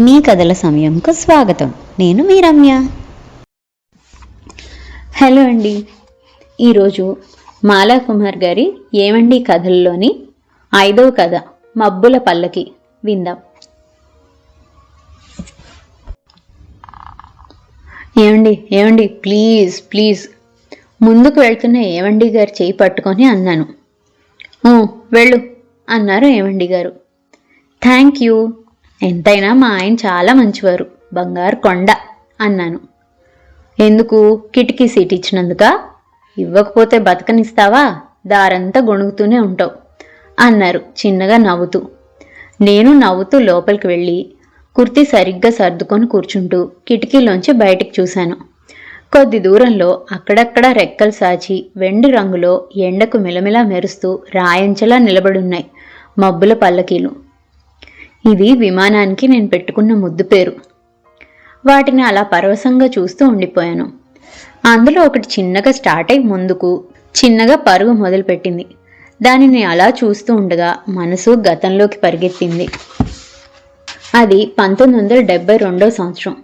మీ కథల సమయంకు స్వాగతం. నేను మీ రమ్య హలో అండి. ఈరోజు మాలా కుమార్ గారి ఏమండి కథల్లోని ఐదవ కథ మబ్బుల పల్లకి విందాం. ఏమండి ఏమండి ప్లీజ్ ప్లీజ్. ముందుకు వెళ్తున్న ఏవండి గారు చేయి పట్టుకొని అన్నాను. వెళ్ళు అన్నారు ఏవండి గారు. Thank you. ఎంతైనా మా ఆయన చాలా మంచివారు బంగారు కొండ అన్నాను. ఎందుకు? కిటికీ సీట్ ఇచ్చినందుక? ఇవ్వకపోతే బతకనిస్తావా? దారంతా గొణుగుతూనే ఉంటావు అన్నారు చిన్నగా నవ్వుతూ. నేను నవ్వుతూ లోపలికి వెళ్ళి కుర్తీ సరిగ్గా సర్దుకొని కూర్చుంటూ కిటికీలోంచి బయటికి చూశాను. కొద్ది దూరంలో అక్కడక్కడ రెక్కలు సాచి వెండి రంగులో ఎండకు మిలమిలా మెరుస్తూ రాయంచలా నిలబడున్నాయి మబ్బుల పల్లకీలు. ఇది విమానానికి నేను పెట్టుకున్న ముద్దు పేరు. వాటిని అలా పరవశంగా చూస్తూ ఉండిపోయాను. అందులో ఒకటి చిన్నగా స్టార్ట్ అయి ముందుకు చిన్నగా పరుగు మొదలుపెట్టింది. దానిని అలా చూస్తూ ఉండగా మనసు గతంలోకి పరిగెత్తింది. అది పంతొమ్మిది వందల డెబ్బై రెండో సంవత్సరం.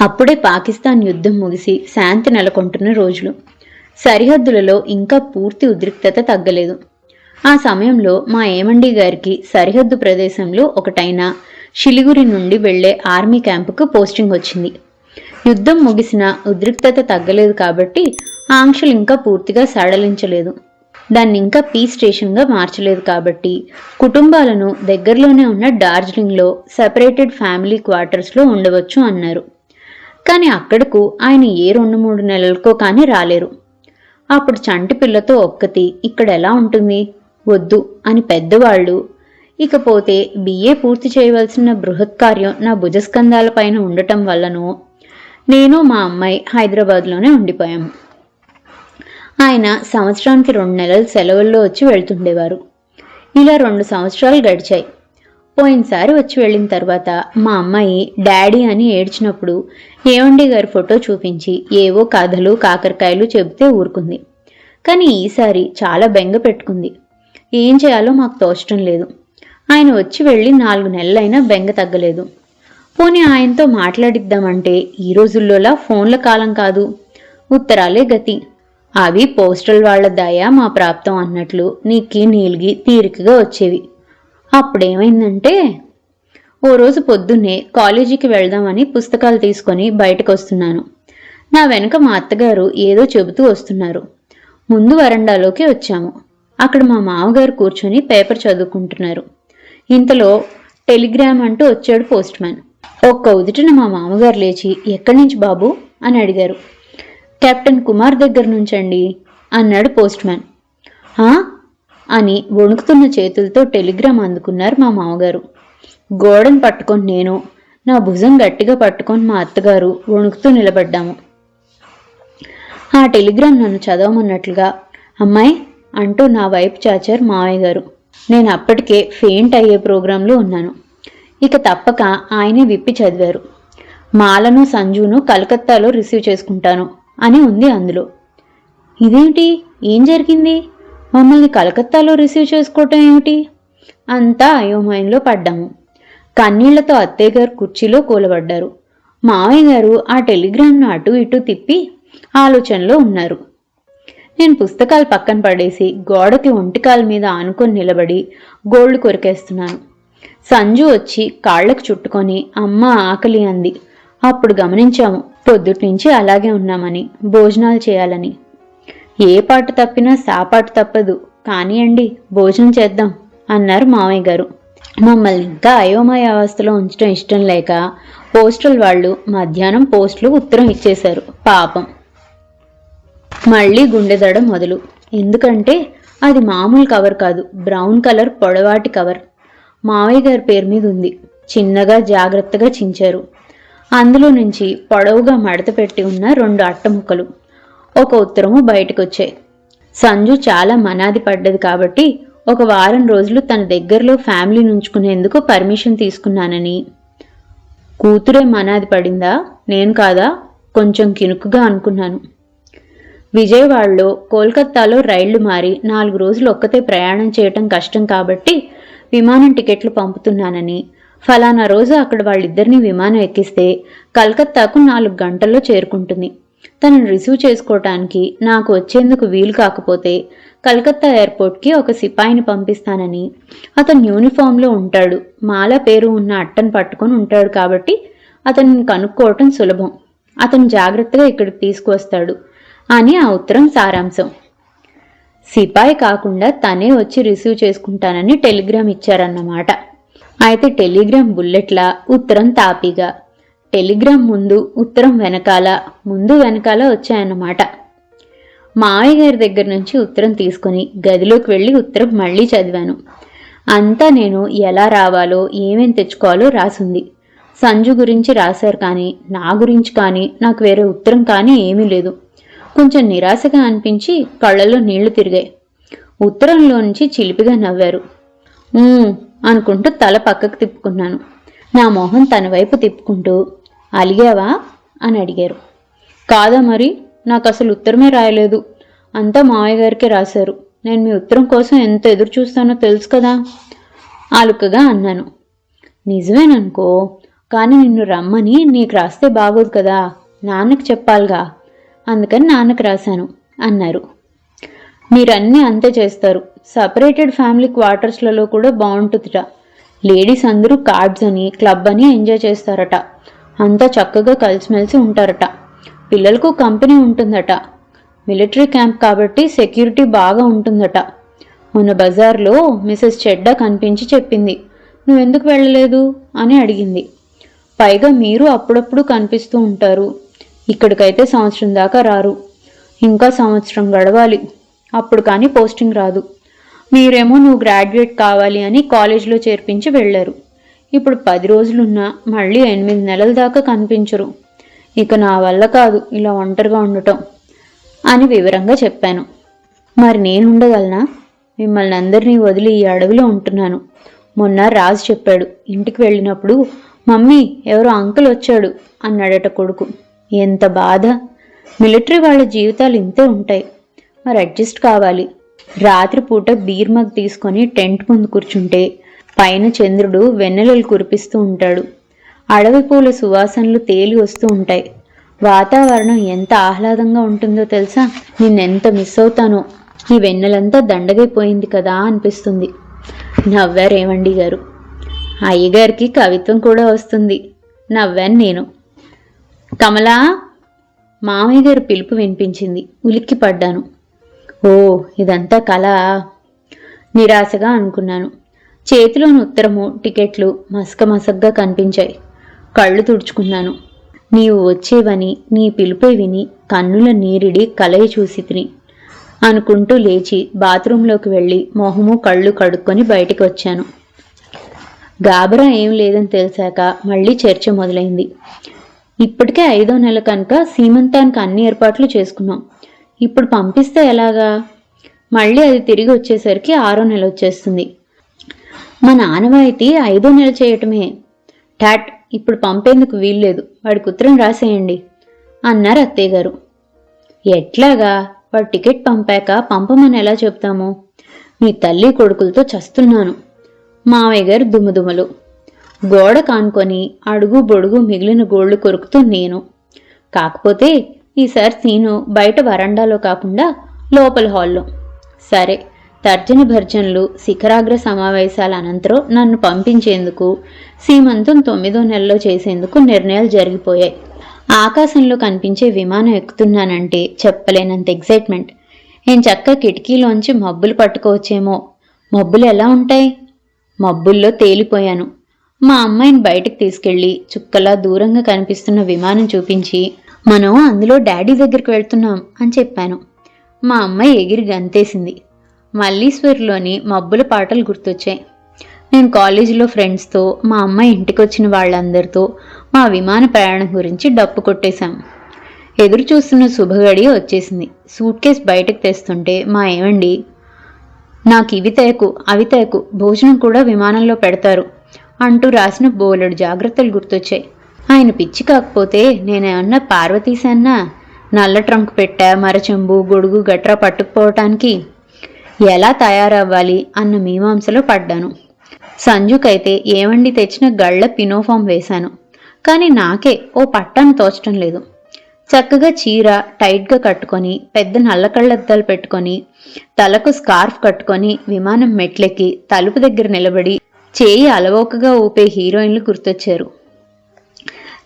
అప్పుడే పాకిస్తాన్ యుద్ధం ముగిసి శాంతి నెలకొంటున్న రోజులు. సరిహద్దులలో ఇంకా పూర్తి ఉద్రిక్తత తగ్గలేదు. ఆ సమయంలో మా ఏమండి గారికి సరిహద్దు ప్రదేశంలో ఒకటైన షిలిగురి నుండి వెళ్ళే ఆర్మీ క్యాంపుకు పోస్టింగ్ వచ్చింది. యుద్ధం ముగిసిన ఉద్రిక్తత తగ్గలేదు కాబట్టి ఆంక్షలు ఇంకా పూర్తిగా సడలించలేదు దాన్ని ఇంకా పీ స్టేషన్గా మార్చలేదు కాబట్టి కుటుంబాలను దగ్గరలోనే ఉన్న డార్జిలింగ్లో సెపరేటెడ్ ఫ్యామిలీ క్వార్టర్స్లో ఉండవచ్చు అన్నారు. కానీ అక్కడకు ఆయన ఏ రెండు మూడు నెలలకో కానీ రాలేరు. అప్పుడు చంటి పిల్లతో ఒక్కతి ఇక్కడ ఎలా ఉంటుంది? వద్దు అని పెద్దవాళ్ళు. ఇకపోతే బిఏ పూర్తి చేయవలసిన బృహత్ కార్యం నా భుజస్కంధాలపైన ఉండటం వల్లనో నేను మా అమ్మాయి హైదరాబాద్లోనే ఉండిపోయాము ఆయన సంవత్సరానికి రెండు నెలలు సెలవుల్లో వచ్చి వెళ్తుండేవారు. ఇలా రెండు సంవత్సరాలు గడిచాయి. పోయినసారి వచ్చి వెళ్ళిన తర్వాత మా అమ్మాయి డాడీ అని ఏడ్చినప్పుడు ఏవండి గారి ఫోటో చూపించి ఏవో కథలు కాకరకాయలు చెబితే ఊరుకుంది. కానీ ఈసారి చాలా బెంగ పెట్టుకుంది. ఏం చేయాలో మాకు తోచడం లేదు. ఆయన వచ్చి వెళ్ళి నాలుగు నెలలైనా బెంగ తగ్గలేదు. పోనీ ఆయనతో మాట్లాడిద్దామంటే ఈ రోజుల్లోలా ఫోన్ల కాలం కాదు. ఉత్తరాలే గతి. అవి పోస్టల్ వాళ్ళ దయ మా ప్రాప్తం అన్నట్లు నీకి నీలిగి తీరికగా వచ్చేవి. అప్పుడేమైందంటే ఓ రోజు పొద్దున్నే కాలేజీకి వెళ్దామని పుస్తకాలు తీసుకొని బయటకు వస్తున్నాను నా వెనుక మా అత్తగారు ఏదో చెబుతూ వస్తున్నారు. ముందు వరండాలోకి వచ్చాము. అక్కడ మా మామగారు కూర్చొని పేపర్ చదువుకుంటున్నారు. ఇంతలో టెలిగ్రామ్ అంటూ వచ్చాడు పోస్ట్ మ్యాన్. ఒక్క ఉదుటిన మా మామగారు లేచి ఎక్కడి నుంచి బాబు? అని అడిగారు. కెప్టెన్ కుమార్ దగ్గర నుంచండి అన్నాడు పోస్ట్ మ్యాన్. అని వణుకుతున్న చేతులతో టెలిగ్రామ్ అందుకున్నారు మా మామగారు. గోడను పట్టుకొని నేను నా భుజం గట్టిగా పట్టుకొని మా అత్తగారు వణుకుతూ నిలబడ్డాము. ఆ టెలిగ్రామ్ నన్ను చదవమన్నట్లుగా అమ్మాయి అంటూ నా వైపు చాచారు మావయ్య గారు. నేను అప్పటికే ఫెయింట్ అయ్యే ప్రోగ్రాంలో ఉన్నాను. ఇక తప్పక ఆయనే విప్పి చదివారు. మాలను సంజును కలకత్తాలో రిసీవ్ చేసుకుంటాను అని ఉంది అందులో. ఇదేంటి? ఏం జరిగింది? మమ్మల్ని కలకత్తాలో రిసీవ్ చేసుకోవటం ఏమిటి? అంతా అయోమయంలో పడ్డాము. కన్నీళ్ళతో అత్తయ్య గారు కుర్చీలో కూలబడ్డారు. మావయ్య గారు ఆ టెలిగ్రామ్ను అటు ఇటు తిప్పి ఆలోచనలో ఉన్నారు. నేను పుస్తకాలు పక్కన పడేసి గోడకి ఒంటికాల మీద ఆనుకొని నిలబడి గోల్డ్ కొరికేస్తున్నాను. సంజు వచ్చి కాళ్ళకు చుట్టుకొని అమ్మ ఆకలి అంది. అప్పుడు గమనించాము పొద్దుటి నుంచి అలాగే ఉన్నామని భోజనాలు చేయాలని. ఏ పాట తప్పినా సాపాటు తప్పదు. కానియండి భోజనం చేద్దాం అన్నారు మామయ్య గారు. మమ్మల్ని ఇంకా అయోమయ అవస్థలో ఉంచడం ఇష్టం లేక పోస్టల్ వాళ్ళు మధ్యాహ్నం పోస్టులు ఉత్తరం ఇచ్చేశారు. పాపం. మళ్ళీ గుండెదడ మొదలు. ఎందుకంటే అది మామూలు కవర్ కాదు బ్రౌన్ కలర్ పొడవాటి కవర్. మావయ్య గారి పేరు మీద ఉంది. చిన్నగా జాగ్రత్తగా చించారు. అందులో నుంచి పొడవుగా మడత పెట్టి ఉన్న రెండు అట్ట ముక్కలు. ఒక ఉత్తరము బయటకొచ్చాయి. సంజు చాలా మనాది పడ్డది కాబట్టి ఒక వారం రోజులు తన దగ్గరలో ఫ్యామిలీ నుంచుకునేందుకు పర్మిషన్ తీసుకున్నానని. కూతురే మనాది పడిందా? నేను కాదా? కొంచెం కినుకుగా అనుకున్నాను. విజయవాడలో కోల్కత్తాలో రైళ్ళు మారి నాలుగు రోజులు ఒక్కతే ప్రయాణం చేయటం కష్టం కాబట్టి విమానం టికెట్లు పంపుతున్నానని. ఫలానా రోజు అక్కడ వాళ్ళిద్దరిని విమానం ఎక్కిస్తే కలకత్తాకు నాలుగు గంటల్లో చేరుకుంటుంది. తనను రిసీవ్ చేసుకోవటానికి నాకు వచ్చేందుకు వీలు కాకపోతే కలకత్తా ఎయిర్పోర్ట్కి ఒక సిపాయిని పంపిస్తానని. అతను యూనిఫామ్లో ఉంటాడు. మాల పేరు ఉన్న అట్టను పట్టుకొని ఉంటాడు కాబట్టి అతన్ని కనుక్కోవటం సులభం. అతను జాగ్రత్తగా ఇక్కడికి తీసుకువస్తాడు. అని ఆ ఉత్తరం సారాంశం. సిపాయి కాకుండా తనే వచ్చి రిసీవ్ చేసుకుంటానని టెలిగ్రామ్ ఇచ్చారన్నమాట. అయితే టెలిగ్రామ్ బుల్లెట్లా ఉత్తరం తాపీగా. టెలిగ్రామ్ ముందు ఉత్తరం వెనకాల ముందు వెనకాల వచ్చాయన్నమాట. మావయ్య గారి దగ్గర నుంచి ఉత్తరం తీసుకుని గదిలోకి వెళ్ళి ఉత్తరం మళ్ళీ చదివాను. అంతా నేను ఎలా రావాలో ఏమేం తెచ్చుకోవాలో రాసింది. సంజు గురించి రాశారు కానీ నా గురించి కానీ నాకు వేరే ఉత్తరం కానీ ఏమీ లేదు. కొంచెం నిరాశగా అనిపించి కళ్ళలో నీళ్ళు తిరిగాయి. ఉత్తరంలో నుంచి చిలిపిగా నవ్వారు. అనుకుంటూ తల పక్కకు తిప్పుకున్నాను. నా మొహం తన వైపు తిప్పుకుంటూ అలిగావా? అని అడిగారు. కాదా మరి? నాకు అసలు ఉత్తరమే రాయలేదు. అంతా మావయ్య గారికే రాశారు. నేను మీ ఉత్తరం కోసం ఎంత ఎదురు చూస్తానో తెలుసు కదా? ఆలుకగా అన్నాను. నిజమేననుకో కానీ నిన్ను రమ్మని నీకు రాస్తే బాగోదు కదా. నాన్నకు చెప్పాలిగా. అందుకని నాన్నకు రాశాను అన్నారు. మీరన్నీ అంతే చేస్తారు. సపరేటెడ్ ఫ్యామిలీ క్వార్టర్స్లలో కూడా బాగుంటుందిట. లేడీస్ అందరూ కార్డ్స్ అని క్లబ్ అని ఎంజాయ్ చేస్తారట. అంతా చక్కగా కలిసిమెలిసి ఉంటారట. పిల్లలకు కంపెనీ ఉంటుందట. మిలిటరీ క్యాంప్ కాబట్టి సెక్యూరిటీ బాగా ఉంటుందట. మొన్న బజార్లో మిసెస్ చెడ్డా కనిపించి చెప్పింది నువ్వెందుకు వెళ్ళలేదు? అని అడిగింది. పైగా మీరు అప్పుడప్పుడు కనిపిస్తూ ఉంటారు. ఇక్కడికైతే సంవత్సరం దాకా రారు. ఇంకా సంవత్సరం గడవాలి. అప్పుడు కానీ పోస్టింగ్ రాదు. మీరేమో నువ్వు గ్రాడ్యుయేట్ కావాలి అని కాలేజీలో చేర్పించి వెళ్ళారు. ఇప్పుడు పది రోజులున్నా మళ్ళీ ఎనిమిది నెలల దాకా కనిపించరు. ఇక నా వల్ల కాదు ఇలా ఒంటరిగా ఉండటం అని వివరంగా చెప్పాను. మరి నేను ఉండగలనా మిమ్మల్ని అందరినీ వదిలి ఈ అడవిలో ఉంటున్నాను. మొన్న రాజు చెప్పాడు ఇంటికి వెళ్ళినప్పుడు మమ్మీ ఎవరో అంకుల్ వచ్చాడు అన్నాడట కొడుకు. ఎంత బాధ? మిలిటరీ వాళ్ళ జీవితాలు ఇంతే ఉంటాయి. మరి అడ్జస్ట్ కావాలి. రాత్రిపూట బీర్ మగ్ తీసుకొని టెంట్ ముందు కూర్చుంటే పైన చంద్రుడు వెన్నెలలు కురిపిస్తూ ఉంటాడు. అడవి పూల సువాసనలు తేలి వస్తూ ఉంటాయి. వాతావరణం ఎంత ఆహ్లాదంగా ఉంటుందో తెలుసా? నిన్నెంత మిస్ అవుతానో. ఈ వెన్నెలంతా దండగైపోయింది కదా అనిపిస్తుంది. నవ్వారేవండి గారు. అయ్యగారికి కవిత్వం కూడా వస్తుంది. నవ్వాను నేను. కమలా మామయ్య గారి పిలుపు వినిపించింది. ఉలిక్కి పడ్డాను ఓ ఇదంతా కళ నిరాశగా అనుకున్నాను. చేతిలోని ఉత్తరము టికెట్లు మసక మసగ్గా కనిపించాయి. కళ్ళు తుడుచుకున్నాను. నీవు వచ్చేవని నీ పిలుపే విని కన్నుల నీరిడి కలయి చూసి తిని. అనుకుంటూ లేచి బాత్రూంలోకి వెళ్ళి మొహము కళ్ళు కడుక్కొని బయటికి వచ్చాను. గాబరా ఏం లేదని తెలిసాక మళ్ళీ చర్చ మొదలైంది. ఇప్పటికే ఐదో నెల కనుక సీమంతానికి అన్ని ఏర్పాట్లు చేసుకున్నాం. ఇప్పుడు పంపిస్తే ఎలాగా? మళ్ళీ అది తిరిగి వచ్చేసరికి ఆరో నెల వచ్చేస్తుంది. మా నానవాయితీ ఐదో నెల చేయటమే. టాట్ ఇప్పుడు పంపేందుకు వీల్లేదు. వాడికి ఉత్తరం రాసేయండి అన్నారు అత్తయ్య గారు ఎట్లాగా? వాడు టికెట్ పంపాక పంపమని ఎలా చెప్తాము? మీ తల్లి కొడుకులతో చస్తున్నాను. మావయ్య గారు దుమ్ముదుమలు గోడ కానుకొని అడుగు బొడుగు మిగిలిన గోళ్ళు కొరుకుతూ నేను. కాకపోతే ఈసారి సీను బయట వరండాలో కాకుండా లోపల హాల్లో. సరే తర్జని భర్జనలు శిఖరాగ్ర సమావేశాల అనంతరం నన్ను పంపించేందుకు సీమంతం తొమ్మిదో నెలలో చేసేందుకు నిర్ణయాలు జరిగిపోయాయి. ఆకాశంలో కనిపించే విమానం ఎక్కుతున్నానంటే చెప్పలేనంత ఎగ్జైట్మెంట్ నేను చక్క కిటికీలోంచి మబ్బులు పట్టుకోవచ్చేమో. మబ్బులు ఎలా ఉంటాయి? మబ్బుల్లో తేలిపోయాను. మా అమ్మాయిని బయటికి తీసుకెళ్ళి చుక్కలా దూరంగా కనిపిస్తున్న విమానం చూపించి మనం అందులో డాడీ దగ్గరికి వెళ్తున్నాం అని చెప్పాను. మా అమ్మాయి ఎగిరి గంతేసింది. మల్లీశ్వరిలోని మబ్బుల పాటలు గుర్తొచ్చాయి. నేను కాలేజీలో ఫ్రెండ్స్తో మా అమ్మాయి ఇంటికి వచ్చిన వాళ్ళందరితో మా విమాన ప్రయాణం గురించి డప్పు కొట్టేశాం. ఎదురు చూస్తున్న శుభగడి వచ్చేసింది. సూట్ కేస్ బయటకు తెస్తుంటే మా ఏమండి నాకు ఇవి తేకు అవి తేకు భోజనం కూడా విమానంలో పెడతారు. అంటూ రాసిన బోలెడు జాగ్రత్తలు గుర్తొచ్చాయి. ఆయన పిచ్చి కాకపోతే నేనేమన్నా పార్వతీసన్నా నల్ల ట్రంక్ పెట్టా మరచెంబు గొడుగు గట్రా పట్టుకుపోవటానికి ఎలా తయారవ్వాలి అన్న మీమాంసలో పడ్డాను. సంజుకైతే ఏవండి తెచ్చిన గళ్ళ పినోఫామ్ వేశాను. కానీ నాకే ఓ పట్టాను తోచటం లేదు. చక్కగా చీర టైట్గా కట్టుకొని పెద్ద నల్ల కళ్ళద్దాలు పెట్టుకొని తలకు స్కార్ఫ్ కట్టుకొని విమానం మెట్లెక్కి తలుపు దగ్గర నిలబడి చేయి అలవోకగా ఊపే హీరోయిన్లు గుర్తొచ్చారు.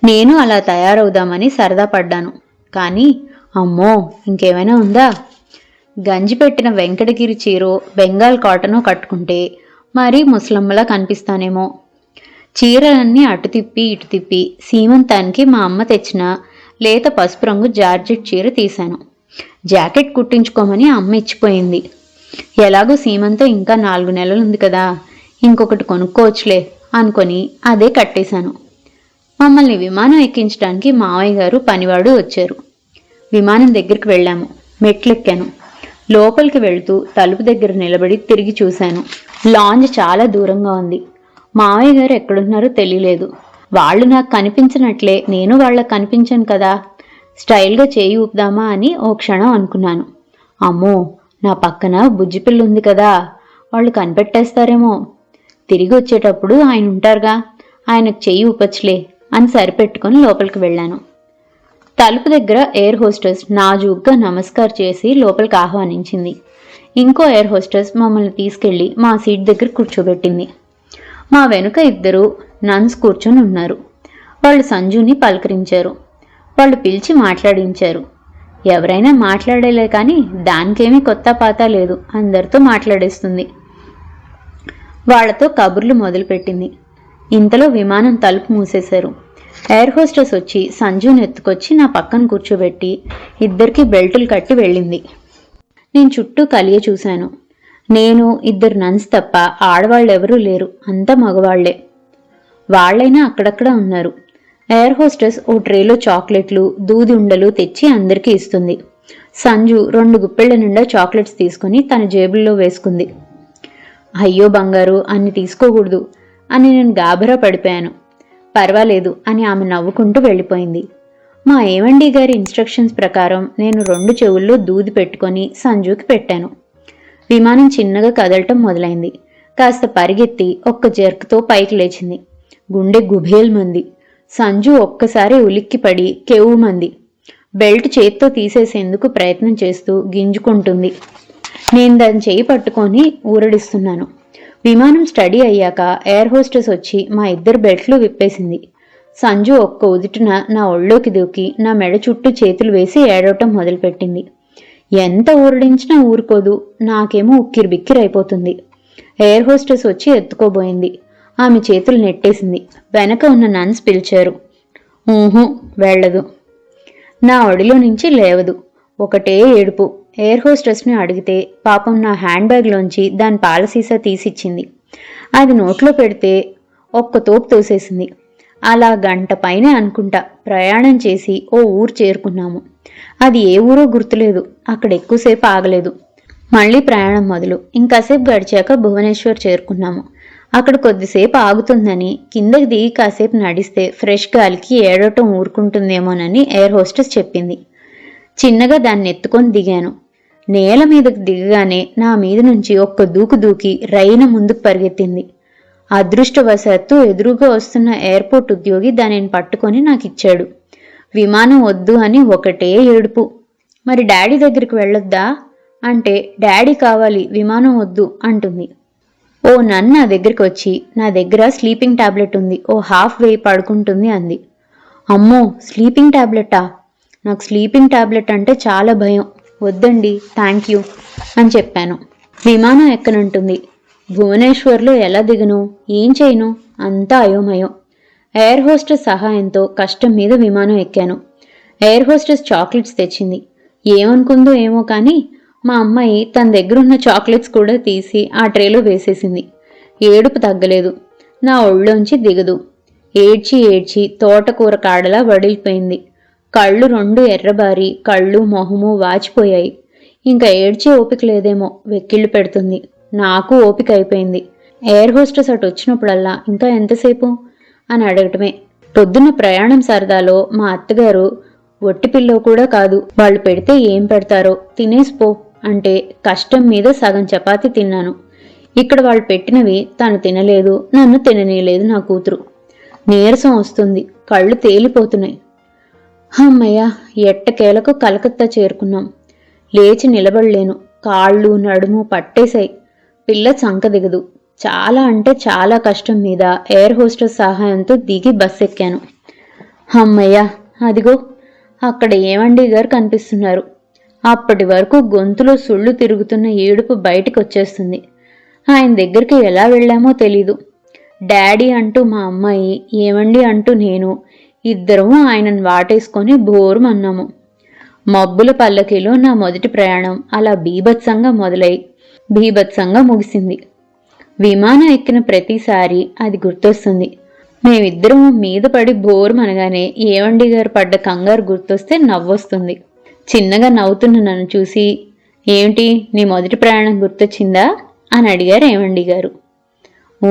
నేను అలా తయారవుదామని సరదా పడ్డాను. కానీ అమ్మో ఇంకేమైనా ఉందా? గంజి పెట్టిన వెంకటగిరి చీరో బెంగాల్ కాటనో కట్టుకుంటే మరీ ముసలమ్మలా కనిపిస్తానేమో. చీరలన్నీ అటు తిప్పి ఇటు తిప్పి సీమంతానికి మా అమ్మ తెచ్చిన లేత పసుపు రంగు జార్జెట్ చీర తీశాను. జాకెట్ కుట్టించుకోమని అమ్మ ఇచ్చిపోయింది. ఎలాగో సీమంతో ఇంకా నాలుగు నెలలు ఉంది కదా ఇంకొకటి కొనుక్కోవచ్చులే అనుకొని అదే కట్టేశాను. మమ్మల్ని విమానం ఎక్కించడానికి మావయ్య గారు పనివాడు వచ్చారు. విమానం దగ్గరికి వెళ్ళాము. మెట్లెక్కాను. లోపలికి వెళ్తూ తలుపు దగ్గర నిలబడి తిరిగి చూశాను. లాంజ్ చాలా దూరంగా ఉంది. మావయ్య గారు ఎక్కడున్నారో తెలియలేదు. వాళ్ళు నాకు కనిపించినట్లే నేను వాళ్ళకి కనిపించాను కదా. స్టైల్గా చేయి ఊపుదామా అని ఓ క్షణం అనుకున్నాను. అమ్మో నా పక్కన బుజ్జిపిల్ల ఉంది కదా. వాళ్ళు కనిపెట్టేస్తారేమో. తిరిగి వచ్చేటప్పుడు ఆయన ఉంటారుగా. ఆయనకు చెయ్యి ఊపచ్చులే అని సరిపెట్టుకొని లోపలికి వెళ్ళాను. తలుపు దగ్గర ఎయిర్ హోస్టెస్ నాజూగ్గా నమస్కారం చేసి లోపలికి ఆహ్వానించింది. ఇంకో ఎయిర్ హోస్టెస్ మమ్మల్ని తీసుకెళ్ళి మా సీట్ దగ్గర కూర్చోబెట్టింది. మా వెనుక ఇద్దరు నన్స్ కూర్చొని ఉన్నారు. వాళ్ళు సంజుని పలకరించారు. వాళ్ళు పిలిచి మాట్లాడించారు. ఎవరైనా మాట్లాడేలే కానీ దానికేమీ కొత్త పాత లేదు. అందరితో మాట్లాడేస్తుంది. వాళ్ళతో కబుర్లు మొదలుపెట్టింది. ఇంతలో విమానం తలుపు మూసేశారు. ఎయిర్ హోస్టెస్ వచ్చి సంజుని ఎత్తుకొచ్చి నా పక్కన కూర్చోబెట్టి ఇద్దరికి బెల్టులు కట్టి వెళ్ళింది. నేను చుట్టూ కలియ చూశాను. నేను ఇద్దరు నన్స్ తప్ప ఆడవాళ్ళెవరూ లేరు. అంతా మగవాళ్ళే. వాళ్ళైనా అక్కడక్కడ ఉన్నారు. ఎయిర్ హోస్టెస్ ఓ ట్రేలో చాక్లెట్లు దూది ఉండలు తెచ్చి అందరికీ ఇస్తుంది. సంజు రెండు గుప్పెళ్ళ నిండా చాక్లెట్స్ తీసుకుని తన జేబుల్లో వేసుకుంది. అయ్యో బంగారు అన్ని తీసుకోకూడదు అని నేను గాభరా పడిపోయాను. పర్వాలేదు అని ఆమె నవ్వుకుంటూ వెళ్ళిపోయింది. మా ఏవండి గారి ఇన్స్ట్రక్షన్స్ ప్రకారం నేను రెండు చెవుల్లో దూది పెట్టుకొని సంజుకి పెట్టాను. విమానం చిన్నగా కదలటం మొదలైంది. కాస్త పరిగెత్తి ఒక్క జర్క్తో పైకి లేచింది. గుండె గుభేల్మంది సంజు ఒక్కసారి ఉలిక్కిపడి కెవ్వుమంది బెల్ట్ చేత్తో తీసేసేందుకు ప్రయత్నం చేస్తూ గింజుకుంటుంది. నేను దాని చేయి పట్టుకొని ఊరడిస్తున్నాను. విమానం స్టడీ అయ్యాక ఎయిర్ హోస్టెస్ వచ్చి మా ఇద్దరు బెల్ట్లు విప్పేసింది. సంజు ఒక్క ఉదుటిన నా ఒళ్ళోకి దూకి నా మెడ చుట్టూ చేతులు వేసి ఏడవటం మొదలుపెట్టింది. ఎంత ఊరడించినా ఊరుకోదు నాకేమో ఉక్కిరి బిక్కిరైపోతుంది ఎయిర్ హోస్టెస్ వచ్చి ఎత్తుకోబోయింది. ఆమె చేతులు నెట్టేసింది. వెనక ఉన్న నన్స్ పిలిచారు. ఊహు వెళ్ళదు. నా ఒడిలో నుంచి లేవదు. ఒకటే ఏడుపు. ఎయిర్ హోస్టెస్ని అడిగితే పాపం నా హ్యాండ్ బ్యాగ్లోంచి దాని పాల సీసా తీసిచ్చింది. అది నోట్లో పెడితే ఒక్క తోపు తోసేసింది. అలా గంట పైనే అనుకుంటా ప్రయాణం చేసి ఓ ఊరు చేరుకున్నాము. అది ఏ ఊరో గుర్తులేదు. అక్కడ ఎక్కువసేపు ఆగలేదు. మళ్ళీ ప్రయాణం మొదలు. ఇంకాసేపు గడిచాక భువనేశ్వర్ చేరుకున్నాము. అక్కడ కొద్దిసేపు ఆగుతుందని కిందకి దిగి కాసేపు నడిస్తే ఫ్రెష్ గాలికి ఏడవటం ఊరుకుంటుందేమోనని ఎయిర్ హోస్టెస్ చెప్పింది. చిన్నగా దాన్ని ఎత్తుకొని దిగాను. నేల మీదకు దిగగానే నా మీద నుంచి ఒక్క దూకు దూకి రైన ముందుకు పరిగెత్తింది. అదృష్టవశాత్తు ఎదురుగా వస్తున్న ఎయిర్పోర్ట్ ఉద్యోగి దానిని పట్టుకొని నాకు ఇచ్చాడు విమానం వద్దు అని ఒకటే ఏడుపు. మరి డాడీ దగ్గరికి వెళ్ళొద్దా? అంటే డాడీ కావాలి విమానం వద్దు అంటుంది. ఓ నన్ను నా దగ్గరికి వచ్చి నా దగ్గర స్లీపింగ్ టాబ్లెట్ ఉంది ఓ హాఫ్ వే పడుకుంటుంది అంది. అమ్మో స్లీపింగ్ టాబ్లెటా? నాకు స్లీపింగ్ టాబ్లెట్ అంటే చాలా భయం వద్దండి థ్యాంక్ యూ అని చెప్పాను. విమానం ఎక్కనంటుంది? భువనేశ్వర్లో ఎలా దిగను? ఏం చేయను? అంతా అయోమయం. ఎయిర్ హోస్టెస్ సహాయంతో కష్టం మీద విమానం ఎక్కాను. ఎయిర్ హోస్టెస్ చాక్లెట్స్ తెచ్చింది. ఏమనుకుందో ఏమో కానీ మా అమ్మాయి తన దగ్గరున్న చాక్లెట్స్ కూడా తీసి ఆ ట్రేలో వేసేసింది. ఏడుపు తగ్గలేదు. నా ఒళ్ళోంచి దిగదు. ఏడ్చి ఏడ్చి తోటకూర కాడలా వడిలిపోయింది. కళ్ళు రెండు ఎర్రబారి కళ్ళు మొహము వాచిపోయాయి. ఇంకా ఏడ్చే ఓపిక లేదేమో వెక్కిళ్ళు పెడుతుంది. నాకు ఓపిక అయిపోయింది. ఎయిర్ హోస్టెస్ అటు వచ్చినప్పుడల్లా ఇంకా ఎంతసేపు? అని అడగటమే. పొద్దున్న ప్రయాణం సరదాలో మా అత్తగారు ఒట్టి పిల్లో కూడా కాదు. వాళ్ళు పెడితే ఏం పెడతారో తినేసిపో అంటే కష్టం మీద సగం చపాతి తిన్నాను. ఇక్కడ వాళ్ళు పెట్టినవి తను తినలేదు నన్ను తిననీయలేదు నా కూతురు. నీరసం వస్తుంది కళ్ళు తేలిపోతున్నాయి. అమ్మయ్య ఎట్టకేలకు కలకత్తా చేరుకున్నాం. లేచి నిలబడలేను. కాళ్ళు నడుము పట్టేశాయి. పిల్ల చంక దిగదు. చాలా అంటే చాలా కష్టం మీద ఎయిర్ హోస్టెస్ సహాయంతో దిగి బస్ ఎక్కాను. అమ్మయ్య అదిగో అక్కడ ఏమండి గారు కనిపిస్తున్నారు. అప్పటి వరకు గొంతులో సుళ్ళు తిరుగుతున్న ఏడుపు బయటికి వచ్చేస్తుంది ఆయన దగ్గరికి ఎలా వెళ్ళామో తెలీదు. డాడీ అంటూ మా అమ్మాయి ఏమండి అంటూ నేను ఇద్దరము ఆయనను వాటేసుకొని బోరుమన్నాము మబ్బుల పల్లకీలో నా మొదటి ప్రయాణం. అలా బీభత్సంగా మొదలై బీభత్సంగా ముగిసింది. విమానం ఎక్కిన ప్రతిసారి అది గుర్తొస్తుంది. మేమిద్దరం మీద పడి బోరుమనగానే ఏవండి గారు పడ్డ కంగారు గుర్తొస్తే నవ్వొస్తుంది. చిన్నగా నవ్వుతున్న నన్ను చూసి ఏమిటి నీ మొదటి ప్రయాణం గుర్తొచ్చిందా? అని అడిగారు ఏవండి గారు. ఓ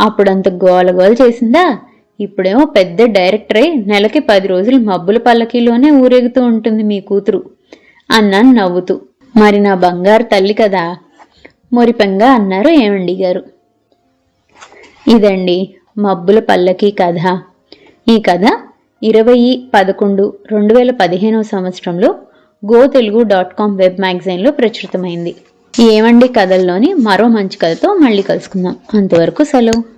అప్పుడంత గోలగోల చేసిందా? ఇప్పుడేమో పెద్ద డైరెక్టర్ నెలకి పది రోజులు మబ్బుల పల్లకీలోనే ఊరేగుతూ ఉంటుంది మీ కూతురు అన్నాను నవ్వుతూ. మరి నా బంగారు తల్లి కదా? మురిపంగా అన్నారు ఏమండి గారు. ఇదండి మబ్బుల పల్లకి కథ. ఈ కథ ఇరవై పదకొండు రెండు వేల పదిహేనవ సంవత్సరంలో go Telugu dot com web మ్యాగజైన్లో ప్రచురితమైంది. ఏమండి కథల్లోని మరో మంచి కథతో మళ్ళీ కలుసుకుందాం. అంతవరకు సెలవు.